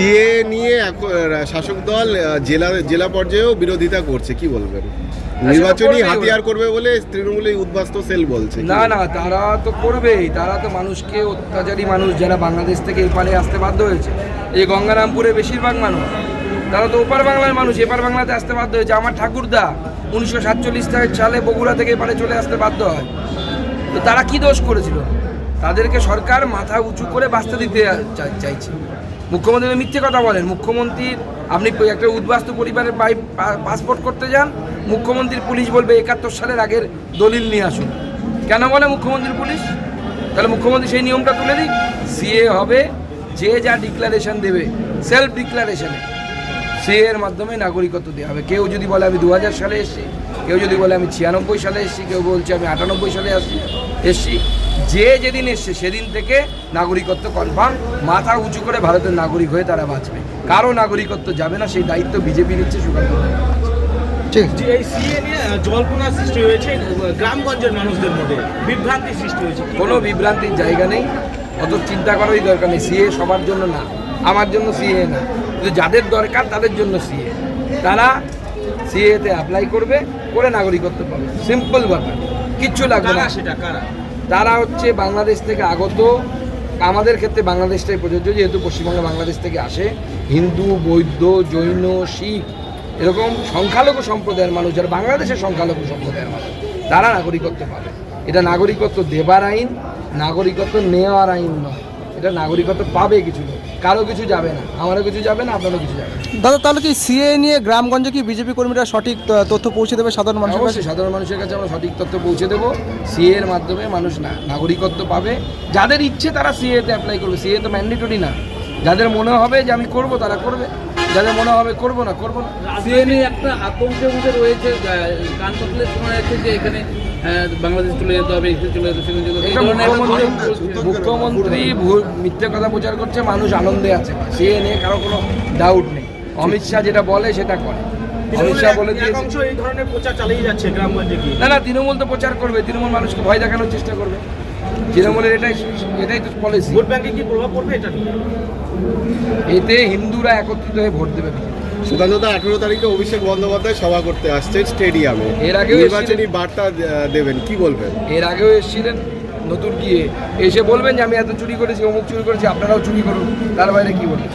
CA নিয়ে শাসক দল জেলা জেলা পর্যায়েও বিরোধিতা করছে কি বলবেন? নির্বাচনী হাতিয়ার করবে বলে তৃণমূলে উদ্বাস্ত সেল বলছে না না তারা তো করবেই তারা তো মানুষকে অত্যাচারী মানুষ যারা বাংলাদেশ থেকে এপারে আসতে বাধ্য হয়েছে। এই গঙ্গারামপুরে বেশিরভাগ মানুষ। তারা তো ওপার বাংলার মানুষ এপার বাংলাতে আসতে বাধ্য হয়েছে। আমার ঠাকুরদা উনিশশো সাতচল্লিশ সালে বগুড়া থেকে এপারে চলে আসতে বাধ্য হয়। তো তারা কি দোষ করেছিল? তাদেরকে সরকার মাথা উঁচু করে বাঁচতে দিতে চাইছে। মুখ্যমন্ত্রী মিথ্যে কথা বলেন মুখ্যমন্ত্রীর আপনি একটা উদ্বাস্তু পরিবারের বাই পাসপোর্ট করতে যান, মুখ্যমন্ত্রীর পুলিশ বলবে একাত্তর সালের আগের দলিল নিয়ে আসুন। কেন বলে মুখ্যমন্ত্রীর পুলিশ? তাহলে মুখ্যমন্ত্রী সেই নিয়মটা তুলে দিক। সিএ হবে, যে যা ডিক্লারেশন দেবে সেলফ ডিক্লারেশনে সে এর মাধ্যমে নাগরিকত্ব দেওয়া হবে। কেউ যদি বলে, আমি দু হাজার সালে এসেছি, কেউ যদি বলে, আমি ছিয়ানব্বই সালে এসেছি, কেউ বলছে, আমি আটানব্বই সালে আসছি এসেছি। যে যেদিন এসছে সেদিন থেকে নাগরিকত্ব কনফার্ম মাথা উঁচু করে ভারতের নাগরিক হয়ে তারা বাঁচবে। কারও নাগরিকত্ব যাবে না সেই দায়িত্ব বিজেপি নিচ্ছে সুকান্ত ঠিক। এই সিএ নিয়ে জল্পনা সৃষ্টি হয়েছে গ্রামগঞ্জের মানুষদের মধ্যে। বিভ্রান্তি সৃষ্টি হয়েছে কোনো বিভ্রান্তির জায়গা নেই। অত চিন্তা করারই দরকার নেই সিএ সবার জন্য না। আমার জন্য সিএ না। কিন্তু যাদের দরকার তাদের জন্য সিএ। তারা সিএতে অ্যাপ্লাই করবে করে নাগরিকত্ব পাবে। সিম্পল ব্যাপার। কিচ্ছু লাগবে না। সেটা কারা? তারা হচ্ছে বাংলাদেশ থেকে আগত, আমাদের ক্ষেত্রে বাংলাদেশটাই প্রযোজ্য, যেহেতু পশ্চিমবঙ্গে বাংলাদেশ থেকে আসে। হিন্দু, বৌদ্ধ, জৈন, শিখ, এরকম সংখ্যালঘু সম্প্রদায়ের মানুষ, যারা বাংলাদেশের সংখ্যালঘু সম্প্রদায়ের মানুষ, তারা নাগরিকত্ব পাবে। এটা নাগরিকত্ব দেবার আইন, নাগরিকত্ব নেওয়ার আইন নয়। এটা নাগরিকত্ব পাবে কিছু লোক কারও কিছু যাবে না। আমারও কিছু যাবে না আপনারও কিছু যাবে না। দাদা তাহলে কি সিএ নিয়ে গ্রামগঞ্জে কি বিজেপি কর্মীরা সঠিক তথ্য পৌঁছে দেবে সাধারণ মানুষের কাছে? অবশ্যই সাধারণ মানুষের কাছে আমরা সঠিক তথ্য পৌঁছে দেবো। সিএ এর মাধ্যমে মানুষ না নাগরিকত্ব পাবে। যাদের ইচ্ছে তারা সিএ তে অ্যাপ্লাই করবে। সিএ তো ম্যান্ডেটরি না। যাদের মনে হবে যে আমি করব তারা করবে। যাদের মনে হবে করব না করব না। সিএ নিয়ে একটা আতঙ্কের মধ্যে রয়েছে গান করলে শোনা যাচ্ছে যে এখানে বাংলাদেশ চলে যেতে হবে চলে যেতে সেখানে চলে যেতে মুখ্যমন্ত্রী মিথ্যে কথা প্রচার করছে মানুষ আনন্দে আছে। সিএ নিয়ে কারও কোনো ডাউট নেই। অমিত শাহ যেটা বলে সেটা করে। অমিত শাহ বলে তৃণমূলের এক দিয়েছে অংশ এই ধরনের প্রচার চালিয়ে যাচ্ছে গ্রামগঞ্জে গিয়ে। না না তৃণমূল তো প্রচার করবে তৃণমূল মানুষকে ভয় দেখানোর চেষ্টা করবে। তৃণমূলের এটাই এটাই তো পলিসি ভোট ব্যাংকে কি প্রভাব পড়বে এটা এতে হিন্দুরা একত্রিত হয়ে ভোট দেবে সুকান্তদা আঠেরো তারিখে অভিষেক বন্দ্যোপাধ্যায় সভা করতে আসছেন স্টেডিয়ামে। এর আগেও নির্বাচনী বার্তা দেবেন কি বলবেন? এর আগেও এসেছিলেন নতুন গিয়ে। এসে বলবেন যে আমি এত চুরি করেছি অমুক চুরি করেছি আপনারাও চুরি করুন। তার বাইরে কি বলবেন?